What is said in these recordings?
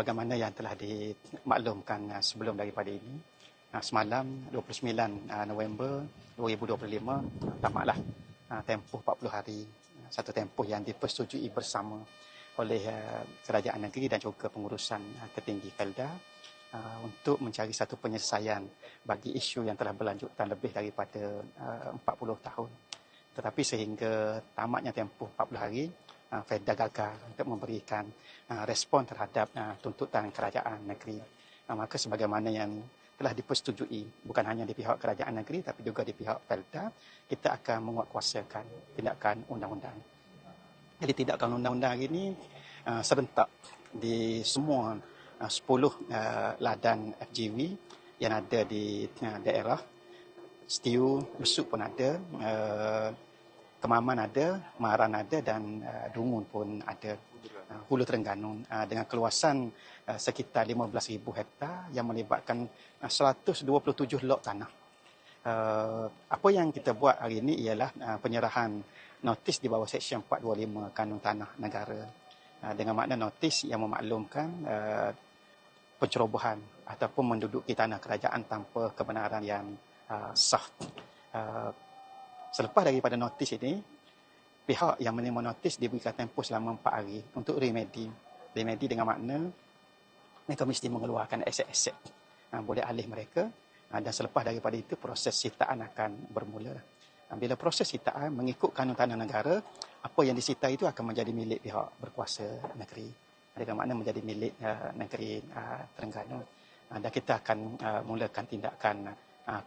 bagaimana yang telah dimaklumkan uh, sebelum daripada ini? Uh, semalam 29 uh, November 2025 tamatlah tempoh 40 hari satu tempoh yang dipersetujui bersama oleh kerajaan negeri dan juga pengurusan tertinggi Felda uh, untuk mencari satu penyelesaian bagi isu yang telah berlanjutan lebih daripada uh, 40 tahun. Tetapi sehingga tamatnya tempoh 40 hari uh, Felda gagal untuk memberikan uh, respon terhadap uh, tuntutan kerajaan negeri. Maka sebagaimana yang telah dipersetujui bukan hanya di pihak kerajaan negeri tapi juga di pihak Felda kita akan menguatkuasakan tindakan undang-undang. Jadi tindakan undang-undang ini serentak di semua uh, 10 uh, ladan FGV yang ada di daerah. Stiu Besuk pun ada, uh, Kemaman ada, Maran ada dan uh, Dungun pun ada. Uh, Hulu Terengganu uh, dengan keluasan uh, sekitar 15,000 hektar yang melibatkan uh, 127 lok tanah. Uh, apa yang kita buat hari ini ialah uh, penyerahan notis di bawah Seksyen 425 Kanun Tanah Negara. Uh, dengan makna notis yang memaklumkan uh, pencerobohan ataupun menduduki tanah kerajaan tanpa kebenaran yang uh, sah. Uh, Selepas daripada notis ini, pihak yang menerima notis diberikan tempoh selama empat hari untuk remedi. Remedi dengan makna mereka mesti mengeluarkan aset-aset ha, boleh alih mereka ha, dan selepas daripada itu proses sitaan akan bermula. Ha, bila proses sitaan mengikut kanun tanah negara, apa yang disita itu akan menjadi milik pihak berkuasa negeri. Dengan makna menjadi milik uh, negeri uh, Terengganu. Uh, dan kita akan uh, mulakan tindakan ah,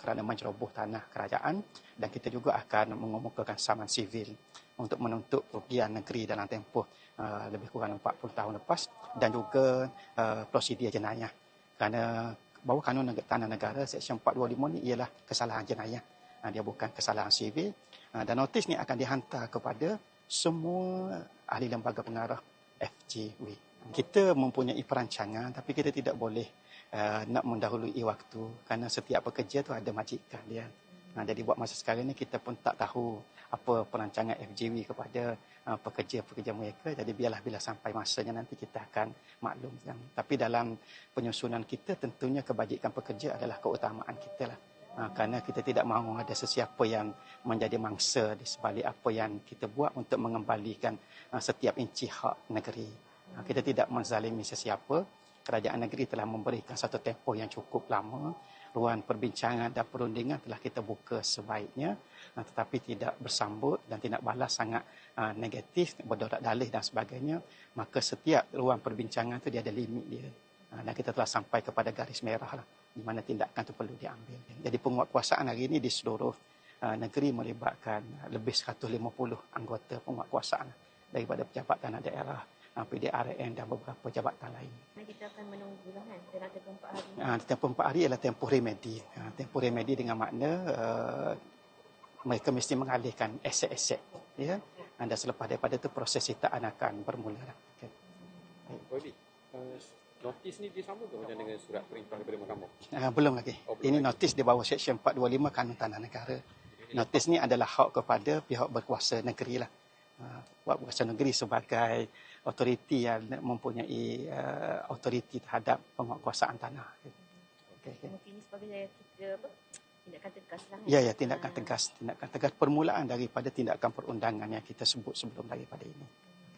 kerana menceroboh tanah kerajaan dan kita juga akan mengemukakan saman sivil untuk menuntut kerugian negeri dalam tempoh uh, lebih kurang 40 tahun lepas dan juga uh, prosedur jenayah. Kerana bahawa kanun tanah negara seksyen 425 ni ialah kesalahan jenayah. Dia bukan kesalahan sivil. Dan notis ni akan dihantar kepada semua ahli lembaga pengarah FGW kita mempunyai perancangan tapi kita tidak boleh uh, nak mendahului waktu kerana setiap pekerja tu ada majikan dia. Nah, jadi buat masa sekarang ni kita pun tak tahu apa perancangan FGW kepada uh, pekerja-pekerja mereka. Jadi biarlah bila sampai masanya nanti kita akan maklumkan. Tapi dalam penyusunan kita tentunya kebajikan pekerja adalah keutamaan kita lah. Uh, kerana kita tidak mahu ada sesiapa yang menjadi mangsa di sebalik apa yang kita buat untuk mengembalikan uh, setiap inci hak negeri. Uh, kita tidak menzalimi sesiapa kerajaan negeri telah memberikan satu tempoh yang cukup lama. Ruang perbincangan dan perundingan telah kita buka sebaiknya ah, tetapi tidak bersambut dan tidak balas sangat uh, negatif, berdorak dalih dan sebagainya. Maka setiap ruang perbincangan itu dia ada limit dia. Uh, dan kita telah sampai kepada garis merah lah, di mana tindakan itu perlu diambil. Jadi penguatkuasaan hari ini di seluruh uh, negeri melibatkan lebih 150 anggota penguatkuasaan daripada pejabat tanah daerah PDRN dan beberapa jabatan lain. Kita akan menunggu lah kan dalam tempoh empat hari. Ha, tempoh empat hari adalah tempoh remedi. Ha, tempoh remedi dengan makna uh, mereka mesti mengalihkan aset-aset. Ya? Dan selepas daripada itu proses sitaan akan bermula. Okay. Baik. Uh, notis ni disambung ke macam dengan surat perintah daripada mahkamah? Uh, belum lagi. Oh, belum Ini lagi. notis di bawah Seksyen 425 Kanun Tanah Negara. Notis ni adalah hak kepada pihak berkuasa negeri lah. Uh, berkuasa negeri sebagai otoriti yang mempunyai uh, otoriti terhadap penguasaan tanah. Okay, okay. Mungkin ini sebagai kita apa? Tindakan tegas lah. Ya, ya, tindakan ha. tegas. Tindakan tegas permulaan daripada tindakan perundangan yang kita sebut sebelum daripada ini.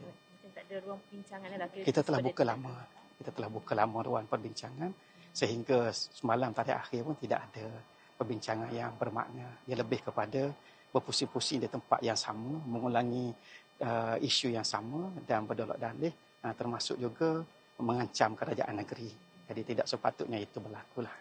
Okay. Tak ada ruang perbincangan lah. Kita telah buka lama. Kita telah buka lama ruang perbincangan. Sehingga semalam tarikh akhir pun tidak ada perbincangan yang bermakna. Ia lebih kepada berpusing-pusing di tempat yang sama, mengulangi uh, isu yang sama dan berdolak dalih uh, termasuk juga mengancam kerajaan negeri. Jadi tidak sepatutnya itu berlaku lah.